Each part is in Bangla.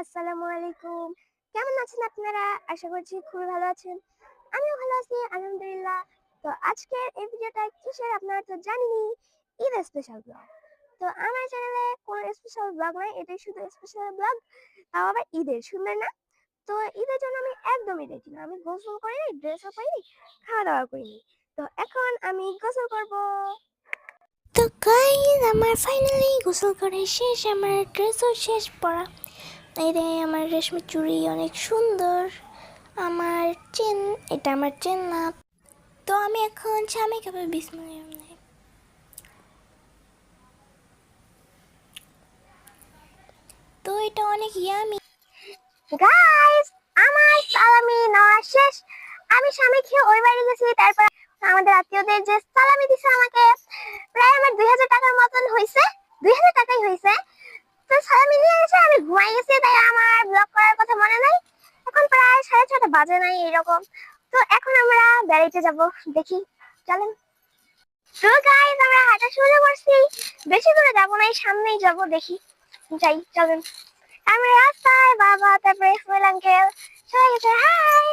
আসসালামু আলাইকুম। কেমন আছেন আপনারা? আশা করছি খুবই ভালো আছেন। আমিও ভালো আছি, আলহামদুলিল্লাহ। তো আজকের এই ভিডিওটা কিসের আপনারা তো জানেনই, ঈদ স্পেশাল ব্লগ তো আমার চ্যানেলে কোনো স্পেশাল ব্লগ নাই এটাই শুধু স্পেশাল ব্লগ তাও আবার ঈদের সুন্দর না। তো ঈদের জন্য আমি একদমই রেডি না। আমি গোসল করিনি ড্রেসও পাইনি খাওয়া দাওয়া করিনি। তো এখন আমি গোসল করব। তো গাইস আমার ফাইনালি গোসল করে শেষ, আমার ড্রেসও শেষ পরা এই রে আমার রেশমি চুড়ি অনেক সুন্দর। আমার চেন, এটা আমার চেন না। তো আমি এখন স্বামী খাবে বিসমিল্লাহ তো এটা অনেক ইয়ামি গাইস আমার সালামি নেওয়া শেষ। আমি স্বামী খেয়ে ওই বাড়ি গেছি, তারপর আমাদের আত্মীয়দের যে সালামি দিছে আমাকে প্রায় আমার দুই হাজার টাকার মতন হয়েছে দুই হাজার টাকাই হয়েছে তো সালামি নিয়ে এসে আমি ঘুমাই গেছি তাই আমার ব্লগ করার কথা মনে নাই এখন প্রায় সাড়ে ছটা বাজে নাই এরকম। তো এখন আমরা বেড়াইতে যাব, দেখি। চলেন। তো গাইস আমরা হাঁটা শুরু করছি। বেশি দূরে যাব না সামনেই যাব, দেখি। যাই, চলেন। আমরা রাস্তায় বাবা, তারপরে ইসমাইল আঙ্কেল সবাই গেছে হাই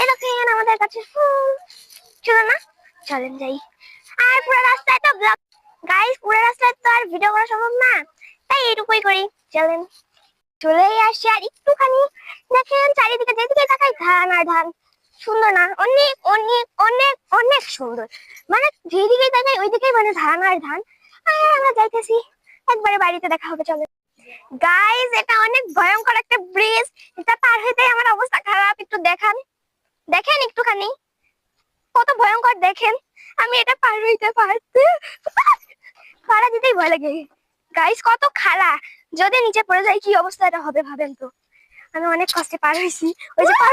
এরকম আমাদের কাছে ফুল। চলো না, চলেন যাই। আর পুরো রাস্তায় তো ব্লগ গাইস পুরো রাস্তায় তো আর ভিডিও করা সম্ভব না। তাই এইটুকুই করি। চলেন। চলেই আসছি আর একটুখানি দেখেন চারিদিকে যেদিকে তাকাই ধান আর ধান সুন্দর না, অনেক অনেক অনেক অনেক সুন্দর। মানে যেদিকে তাকাই ওইদিকেই মানে ধান আর ধান আর আমরা যাইতেছি। একবারে বাড়িতে দেখা হবে, চলে। গাইস এটা অনেক ভয়ঙ্কর একটা ব্রিজ এটা পার হইতে আমার অবস্থা খারাপ, একটু দেখান। দেখেন একটুখানি। কত ভয়ঙ্কর, দেখেন। আমি এটা পার হইতে পারতে পারা দিতেই ভয় লাগে। গাইস কত খাড়া যদি নিচে পড়ে যায়, কি অবস্থা এটা হবে ভাবেন তো। আমি অনেক কষ্টে পার হয়েছি। ওই যে পার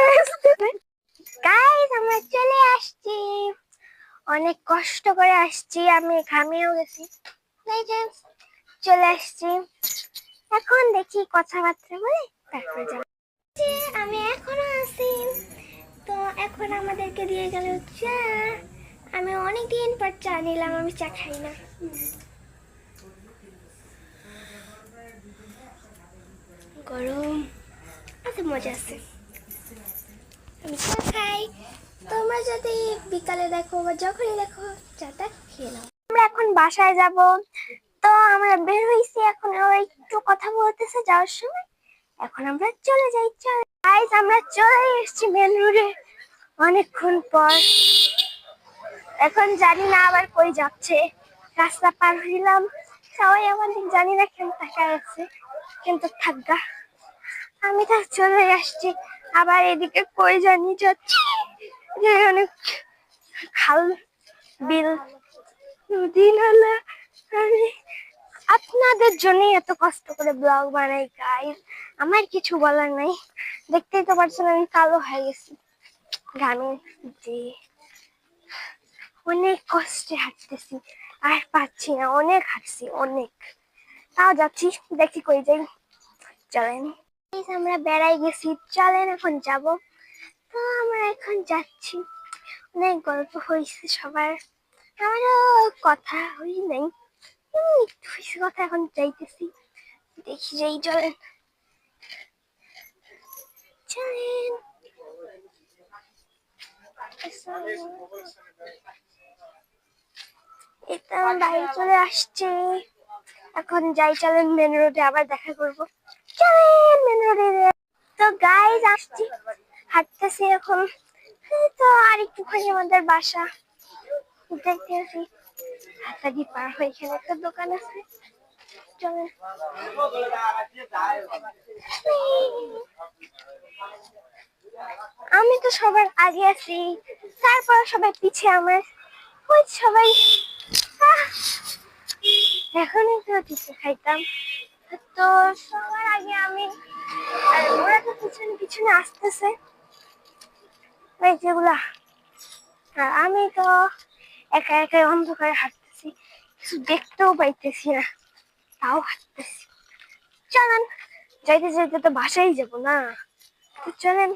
গাইস আমরা চলে আসছি। অনেক কষ্ট করে আসছি। আমি ঘামিয়েও গেছি। চলে আসছি। এখন দেখি কথাবার্তা বলে তারপরে যাব। আমি এখনও আছি। তো এখন আমাদেরকে দিয়ে গেল চা। আমি অনেক দিন পর চা নিলাম, আমি চা খাই না। গরম। আচ্ছা মজা আছে। আমি খাই। তোমরা যদি বিকালে দেখো বা যখনই দেখো, চাটা খেয়ে নাও। আমরা এখন বাসায় যাব। তো আমরা বের হইছি এখন। একটু কথা বলতেছে যাওয়ার সময়। এখন আমরা চলে যাই গাইস আমরা চলে এসেছি মেন রোডে অনেকক্ষণ পর। এখন জানি না আবার কই যাচ্ছে। রাস্তা পার হইলাম। সবাই আমাদের জানি না কেন তাকায় আছে। কিন্তু থাকগা আমি তো চলে আসছি। আবার এদিকে কই জানি যাচ্ছি। যে অনেক খাল, বিল নদী নালা আমি আপনাদের জন্যই এত কষ্ট করে ব্লগ বানাই গাইস আমার কিছু বলার নাই। দেখতেই তো পারছেন আমি কালো হয়ে গেছি। গানে যে অনেক কষ্টে হাঁটতেছি। আর পাচ্ছি না, অনেক হাঁটছি, অনেক। তাও যাচ্ছি, দেখি কই যাই। চলেন। আমরা বেড়াই গেছি। চলেন, এখন যাব। তো আমরা এখন যাচ্ছি। অনেক গল্প হয়েছে সবার। আমারও কথা হই নাই। একটু হয়েছে কথা এখন যাইতেছি। দেখি যাই, চলেন। চলেন। এটা বাড়ি চলে আসছে। এখন যাই, চলেন মেন রোডে আবার দেখা করব। চলেন মেন রোডে তো গাইজ আসছি। হাঁটতেছি এখন। তো আর একটুখানি আমাদের বাসা। দেখতে আসি। হাতাদি পার হয়ে এখানে একটা দোকান আছে। চলেন। আমি তো সবার আগে আছি। তারপর সবাই পিছিয়ে আমার। ওই সবাই। এখনই তো কিছু খাইতাম। তো সবার আগে আমি, আর ওরা তো পিছনে পিছনে আসতেছে। ওই যেগুলা আর আমি তো একা একা অন্ধকারে হাঁটতেছি। কিছু দেখতেও পাইতেছি না, তাও হাঁটতেছি। চলেন, যাইতে যাইতে তো বাসায় যাব না। তো চলেন